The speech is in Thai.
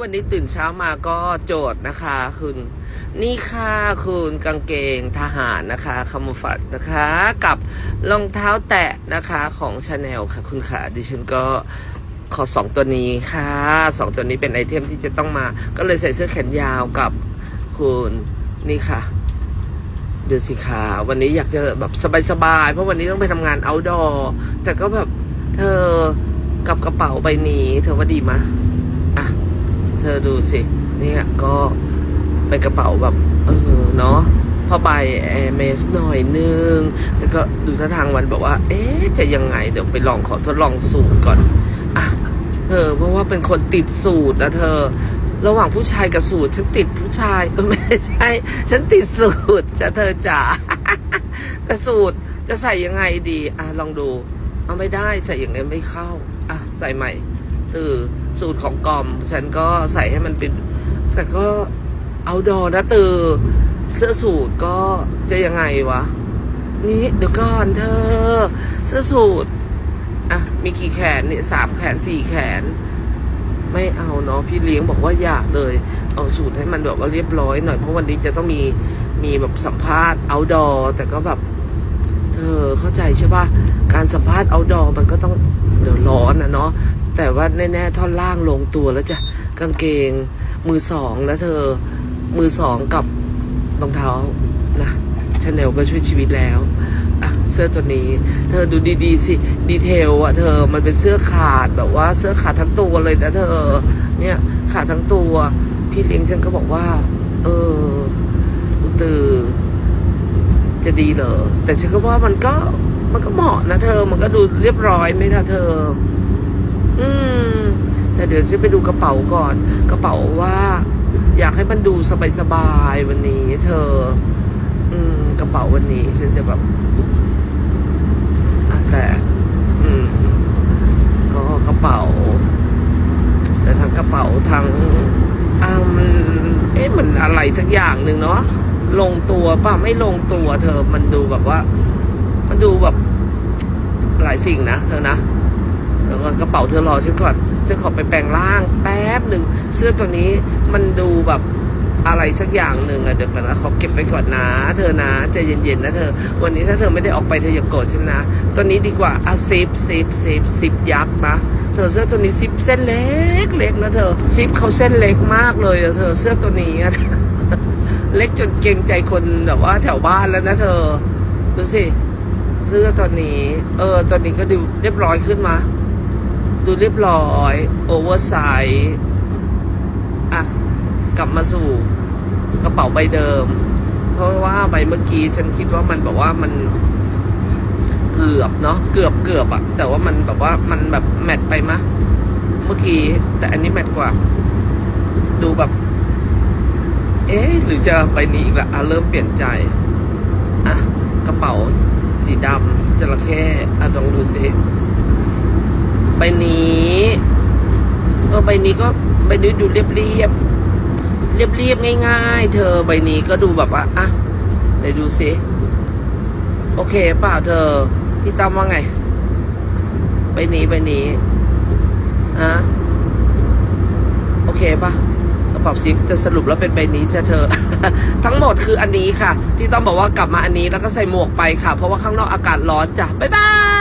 วันนี้ตื่นเช้ามาก็โจทย์นะคะ คุณนี่ค่ะคุณกางเกงทหารนะคะคามูฟัดนะคะ กับรองเท้าแตะนะคะของชาแนลค่ะคุณขาดิฉันก็ขอสองตัวนี้ค่ะสองตัวนี้เป็นไอเทมที่จะต้องมา ก็เลยใส่เสื้อแขนยาวกับคุณนี่ค่ะดูสิคะวันนี้อยากจะแบบสบายๆ เพราะวันนี้ต้องไปทำงาน outdoor แต่ก็แบบเธอกับกระเป๋าใบนี้ เธอว่าดีมะอะ เธอดูสิ เนี่ยก็เป็นกระเป๋าแบบเออเนาะผ้าใบแอร์เมสหน่อยนึงแต่ก็ดูท่าทางวันบอกว่า เอ๊ะ จะยังไง เดี๋ยวไปลองขอทดลองสูตรก่อนอะเธอเพราะว่าเป็นคนติดสูตรนะเธอ ระหว่างผู้ชายกับสูตร ฉันติดผู้ชายไม่ใช่ ฉันติดสูตรจะเธอจ๋าแต่สูตรจะใส่ยังไงดี อะลองดู เอาไม่ได้ใส่อย่างนี้ไม่เข้า อะใส่ใหม่ ตือสูตรของกอม ฉันก็ใส่ให้มันเป็น แต่ก็เอาดอนะตือเสื้อสูตรก็จะยังไงวะ นี่เดี๋ยวก่อนเธอ เสื้อสูตรอะมีกี่แขนเนี่ยสามแขนสี่แขน ไม่เอาเนาะพี่เลี้ยงบอกว่าอยากเลย เอาสูตรให้มันแบบว่าเรียบร้อยหน่อยเพราะวันนี้จะต้องมีมีแบบสัมภาษณ์เอาดอแต่ก็แบบ เธอเข้าใจใช่ปะการสัมภาษณ์เอาดอมันก็ต้องเดี๋ยวร้อนนะเนาะ แต่ว่าแน่ๆท่อนล่างลงตัวแล้วจ้ะกางเกง มือสองนะเธอ มือสองกับรองเท้านะชาแนลก็ช่วยชีวิตแล้วเสื้อตัวนี้ เธอดูดีๆสิ ดีเทลอะเธอ มันเป็นเสื้อขาดแบบว่าเสื้อขาดทั้งตัวเลยนะเธอ เนี่ยขาดทั้งตัว พี่เลี้ยงฉันก็บอกว่า เออกูตือจะดีเหรอ แต่ฉันก็ว่ามันก็มันก็เหมาะนะเธอ มันก็ดูเรียบร้อยไหมนะเธอ แต่เดี๋ยวฉันไปดูกระเป๋าก่อน กระเป๋าว่า อยากให้มันดูสบายๆวันนี้ เธอ อืม กระเป๋าวันนี้ ฉันจะแบบแต่ อืม ก็กระเป๋า แต่ทั้งกระเป๋าทั้งอ่ามันเอ๊ะมันอะไรสักอย่างหนึ่งเนาะลงตัวป่ะไม่ลงตัว เธอมันดูแบบว่า มันดูแบบหลายสิ่งนะเธอนะ แล้วก็กระเป๋าเธอรอฉันก่อนฉันขอไปแปลงร่างแป๊บหนึ่งเสื้อตัวนี้มันดูแบบอะไรสักอย่างหนึ่งอะเดี๋ยวก่อนนะขอเก็บไว้ก่อนนะเธอนะใจเย็นๆนะเธอ วันนี้ถ้าเธอไม่ได้ออกไปเธออย่าโกรธฉันนะตัวนี้ดีกว่าอะซิปซิปซิปซิปยักษ์นะเธอเสื้อตัวนี้ซิปเส้นเล็กเล็กนะเธอซิปเขาเส้นเล็กมากเลยอะเธอเสื้อตัวนี้อะเล็กจนเกรงใจคนแบบว่าแถวบ้านแล้วนะเธอดูสิเสื้อตัวนี้ เออตัวนี้ก็ดูเรียบร้อยขึ้นมา ดูเรียบร้อยโอเวอร์ไซส์อะ กลับมาสู่กระเป๋าใบเดิม เพราะว่าใบเมื่อกี้ฉันคิดว่ามันแบบว่ามันเกือบเนาะเกือบเกือบอะแต่ว่ามันแบบว่ามันแบบแมทไปมะ เมื่อกี้ แต่อันนี้แมทกว่า ดูแบบ เอ๊ะหรือจะใบนี้อีกละอะเริ่มเปลี่ยนใจอะกระเป๋าสีดำจระเข้อะลองดูสิ ใบนี้เออใบนี้ก็ใบนี้ดูเรียบเรียบเรียบเรียบๆง่ายๆ เธอใบนี้ก็ดูแบบว่าอะไหนดูสิโอเคเปล่าเธอ พี่ตั้มว่าไงใบนี้ใบนี้อะโอเคปะกระเป๋าซิปจะสรุปแล้วเป็นใบนี้จะเธอ ทั้งหมดคืออันนี้ค่ะ พี่ต้องบอกว่ากลับมาอันนี้แล้วก็ใส่หมวกไปค่ะ เพราะว่าข้างนอกอากาศร้อนจ้ะบ๊ายบาย